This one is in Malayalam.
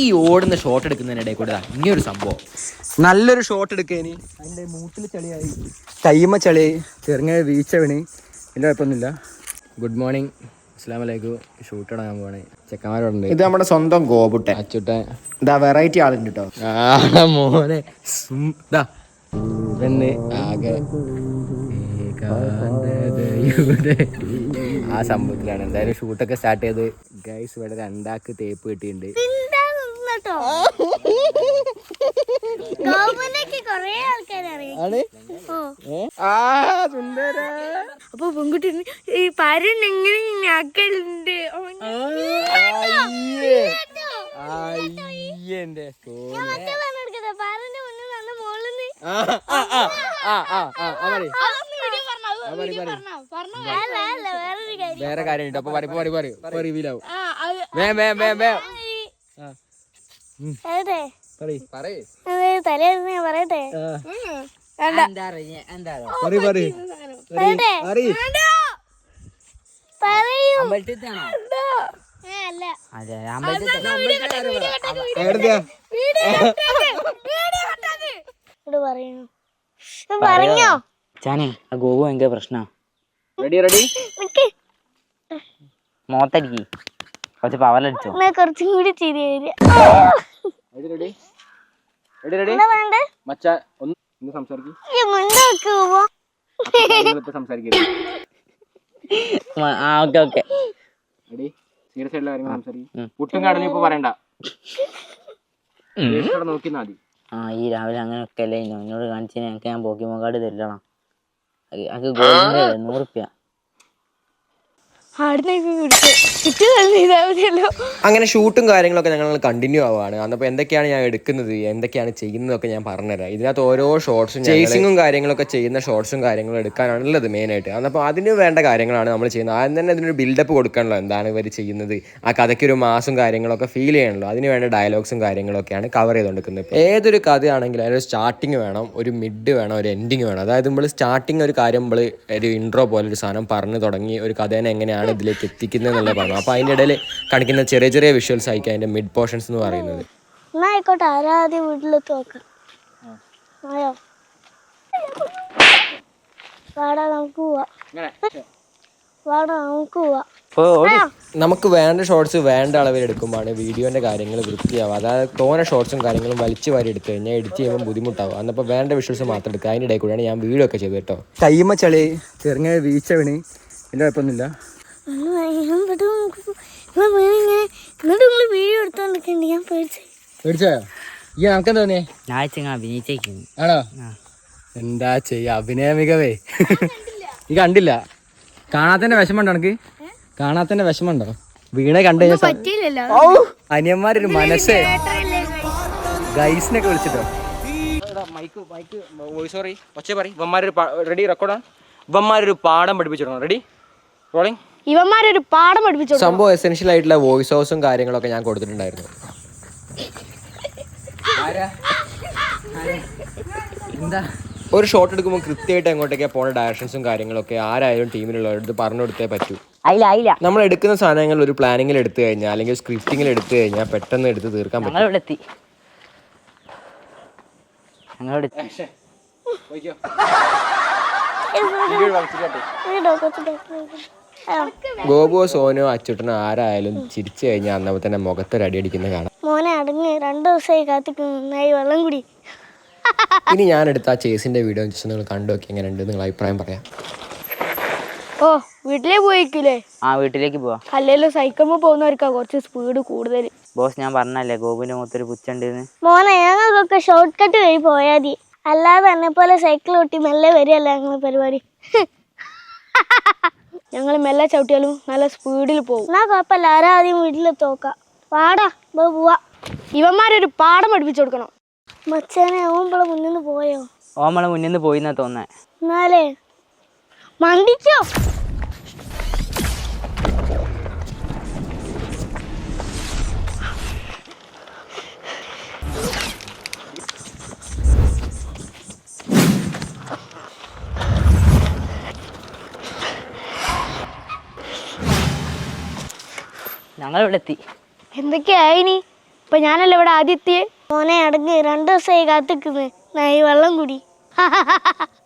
ഈ ഓടുന്ന ഷോട്ട് എടുക്കുന്നതിനിടെ കൂടെ ഇങ്ങനൊരു സംഭവം. നല്ലൊരു ഷോട്ട് എടുക്കേനി. അതിന്റെ മൂട്ടിൽ ചളിയായി. കൈമ ചളിയായി ചെറുങ്ങനെ വീഴ്ച വീണ്. വലിയ കുഴപ്പമൊന്നുമില്ല. ഗുഡ് മോർണിംഗ് അസ്സാം വലൈക്കും ഷൂട്ട് ഇടാൻ പോകണേ ചെക്കന്മാരുണ്ട്. ഇത് നമ്മുടെ സ്വന്തം ഗോപുട്ടെ അച്ചുട്ടെ ഇതാ വെറൈറ്റി ആളുണ്ട് കേട്ടോ ആ മോനെ. ആകെ ആ സംഭവത്തിലാണ്. എന്തായാലും ഷൂട്ടൊക്കെ സ്റ്റാർട്ട് ചെയ്ത്. ഗൈസ് ഇവിടെ രണ്ടാക്ക് തേപ്പ് കിട്ടിയിട്ടുണ്ട്. കേട്ടോ. അപ്പൊ പെൺകുട്ടി ഈ പരൻ എങ്ങനെ ആക്കലുണ്ട്? അയ്യന്റെ വേറെ കാര്യം. ഉണ്ട് അപ്പൊ പറയും പറയും പറയും. വേം വേം വേ വേ. വേ വേ ആ. പറയട്ടെ. പറഞ്ഞോ. ചാനെ ആ ഗോപു ഭയങ്കര പ്രശ്ന. Ready ready. മോത്തടിക്ക്. കുറച്ച് പവലടിച്ചോ കുറച്ചും കൂടി ചിരി കടലും ഇപ്പൊ പറയണ്ട. ഇവിടെ നോക്കിന്നാ മതി. ആ ഈ രാവിലെ അങ്ങനെ ഒക്കെ അല്ലേ എന്നോട് കാണിച്ചതിന് എനിക്ക് ഞാൻ പോക്കിമോ കാർഡ് തരണം. അത് ഗോൾഡിന്റെ നൂറുപ്യ. അങ്ങനെ ഷൂട്ടും കാര്യങ്ങളൊക്കെ ഞങ്ങൾ കണ്ടിന്യൂ ആവുകയാണ്. അന്നപ്പോൾ എന്തൊക്കെയാണ് ഞാൻ എടുക്കുന്നത്? എന്തൊക്കെയാണ് ചെയ്യുന്നതൊക്കെ ഞാൻ പറഞ്ഞുതരാം. ഇതിനകത്ത് ഓരോ ഷോർട്സും ചേസിങ്ങും കാര്യങ്ങളൊക്കെ ചെയ്യുന്ന ഷോർട്സും കാര്യങ്ങളും എടുക്കാനാണ് ഉള്ളത് മെയിനായിട്ട് അപ്പോൾ അതിന് വേണ്ട കാര്യങ്ങളാണ് നമ്മൾ ചെയ്യുന്നത്. ആദ്യം തന്നെ അതിനൊരു ബിൽഡപ്പ് കൊടുക്കണല്ലോ. എന്താണ് ഇവർ ചെയ്യുന്നത്? ആ കഥയ്ക്ക് ഒരു മാസും കാര്യങ്ങളൊക്കെ ഫീൽ ചെയ്യണല്ലോ. അതിന് വേണ്ട ഡയലോഗ്സും കാര്യങ്ങളൊക്കെയാണ് കവർ ചെയ്തുകൊണ്ടിരിക്കുന്നത് ഏതൊരു കഥയാണെങ്കിലും അതിനൊരു സ്റ്റാർട്ടിങ് വേണം ഒരു മിഡ് വേണം ഒരു എൻഡിങ് വേണം. അതായത് നമ്മൾ സ്റ്റാർട്ടിങ് ഒരു കാര്യം നമ്മൾ ഒരു ഇൻട്രോ പോലെ ഒരു സാധനം പറഞ്ഞു തുടങ്ങി ഒരു കഥേനെ എങ്ങനെയാണ് ഇതിലേക്ക് എത്തിക്കുന്നത് എന്നുള്ളത് പറഞ്ഞു അപ്പോൾ അതിന്റെ ഇടയിൽ കാണിക്കുന്ന ചെറിയ ചെറിയ വിഷ്വൽസ് ആയിരിക്കും അതിന്റെ മിഡ് പോർഷൻസ് എന്ന് പറയുന്നത്. എന്നാ ആയിക്കോട്ടെ ആരാദ്യം വീട്ടിലെത്തി നോക്കാം? ആയോ? വാടാ നമുക്ക് പോവാ. വാടാ നമുക്ക് പോവാ. നമുക്ക് വേണ്ട ഷോർട്സ് വേണ്ട അളവിൽ എടുക്കുമ്പോഴാണ് വീഡിയോന്റെ കാര്യങ്ങൾ വൃത്തിയാവുക. അതായത് തോന ഷോർട്സും കാര്യങ്ങളും വലിച്ചു വാരി എടുത്തു കഴിഞ്ഞാൽ എഡിറ്റ് ചെയ്യുമ്പോൾ ബുദ്ധിമുട്ടാവും. അന്നപ്പോൾ വേണ്ട വിഷ്വൽസ് മാത്രം എടുക്കുക. അതിന്റെ ഇടയിൽ കൂടെയാണ് ഞാൻ വീഡിയോ ഒക്കെ ചെയ്തത് കേട്ടോ. കൈമ ചളി ചെറുങ്ങനെ വീഴ്ച വീണ്. എന്റെ കുഴപ്പമൊന്നുമില്ല. എന്നിട്ട് ഇങ്ങനെ എന്നിട്ട് നിങ്ങൾ വീഡിയോ എടുത്തോണ്ടിരിക്കണ്ട് ഞാൻ പേടിച്ചു? പേടിച്ചോ ഈ നമുക്കെന്താ തോന്നിയേ? ഞാൻ ചെങ്ങ അഭിനയിച്ചേക്കുന്നു ആണോ? ആ. എന്താ ചെയ്യ? അഭിനയ മികവേ. ഈ കണ്ടില്ല. കാണാത്തന്റെ വിഷമമുണ്ടോ എനിക്ക് കാണാത്തന്റെ വിഷമമുണ്ടോ? വീണ കണ്ടു കഴിഞ്ഞാൽ! അനിയന്മാരൊരു മനസ്സേ. ഗൈസിനൊക്കെ വിളിച്ചിട്ടോ? മൈക്ക് മൈക്ക് വോയിസ് സോറി ഒച്ച പറയും. ഇവന്മാരൊരു റെഡി റെക്കോർഡാണ് ഇവന്മാരൊരു പാഠം പഠിപ്പിച്ചിടണം റെഡി റോളിംഗ് ഇവന്മാരൊരു പാഠം പഠിപ്പിച്ചു സംഭവം എസെൻഷ്യൽ ആയിട്ടുള്ള വോയിസ് ഹൗസും കാര്യങ്ങളൊക്കെ ഞാൻ കൊടുത്തിട്ടുണ്ടായിരുന്നു. ഒരു ഷോട്ട് എടുക്കുമ്പോൾ കൃത്യമായിട്ട് എങ്ങോട്ടേക്ക് പോണ ഡയറക്ഷൻസും കാര്യങ്ങളൊക്കെ ആരായാലും ടീമിലുള്ളവരുടെ പറഞ്ഞു കൊടുത്തേ പറ്റൂ. നമ്മൾ എടുക്കുന്ന സാധനങ്ങൾ ഒരു പ്ലാനിങ്ങിൽ എടുത്തു കഴിഞ്ഞാൽ അല്ലെങ്കിൽ സ്ക്രിപ്റ്റിങ്ങിൽ എടുത്തു കഴിഞ്ഞാൽ പെട്ടെന്ന് എടുത്ത് തീർക്കാൻ പറ്റും. ഗോപുവോ സോനോ അച്ചുട്ടനോ ആരായാലും ചിരിച്ചു കഴിഞ്ഞാൽ അന്നപ്പോൾ തന്നെ മുഖത്തൊരു അടി അടിക്കുന്ന കാണാം. മോനെ അടങ്ങ്. രണ്ടു ദിവസമായി കാത്തിക്കുന്നായി വെള്ളം കുടി. ഇനി ഞാൻ എടുത്ത ആ ചേസിന്റെ വീഡിയോ ജസ്റ്റ് നിങ്ങൾ കണ്ടു നോക്കി. എങ്ങനെ ഉണ്ട് നിങ്ങൾ അഭിപ്രായം പറയാം. ഓ വീട്ടിലേ പോയിക്കില്ലേ ആ വീട്ടിലേക്ക് പോവാ. അല്ലെങ്കിലും സൈക്കിളുമ്പോൾ പോകുന്നവർക്കാ കുറച്ച് സ്പീഡ് കൂടുതൽ ബോസ് ഞാൻ പറഞ്ഞല്ലേ ഗോപുവിന്റെ മുഖത്തൊരു പുച്ചുണ്ടെന്ന് മോനെ ഞങ്ങൾക്കൊക്കെ ഷോർട്ട് കട്ട് വഴി പോയാൽ മതി. അല്ലാതെ എന്നെ പോലെ സൈക്കിൾ ഓട്ടി മെല്ലെ വരികയല്ല ഞങ്ങൾ പരിപാടി. ഞങ്ങൾ മെല്ലെ ചവിട്ടിയാലും നല്ല സ്പീഡിൽ പോകും. എന്നാ കുഴപ്പമില്ല ആരാദ്യം വീട്ടിൽ വീട്ടിലെത്തി നോക്കാം. പാടാ പോവാ. ഇവന്മാരൊരു പാഠം പഠിപ്പിച്ചു കൊടുക്കണം. മച്ചാനെ ഓമ്പളെ മുന്നിൽ നിന്ന് പോയോ? ഓമളെ മുന്നിൽ നിന്ന് പോയിന്നാ തോന്നേ എന്നാലേ മണ്ടിച്ചോ ഞങ്ങളിവിടെ എത്തി എന്തൊക്കെയായി നീ ഇപ്പൊ ഞാനല്ലേ ഇവിടെ ആദ്യത്തെ മോനെ അടങ്ങ് രണ്ടു ദിവസമായി കാത്തിക്കുന്നത് ഈ വെള്ളം കുടി.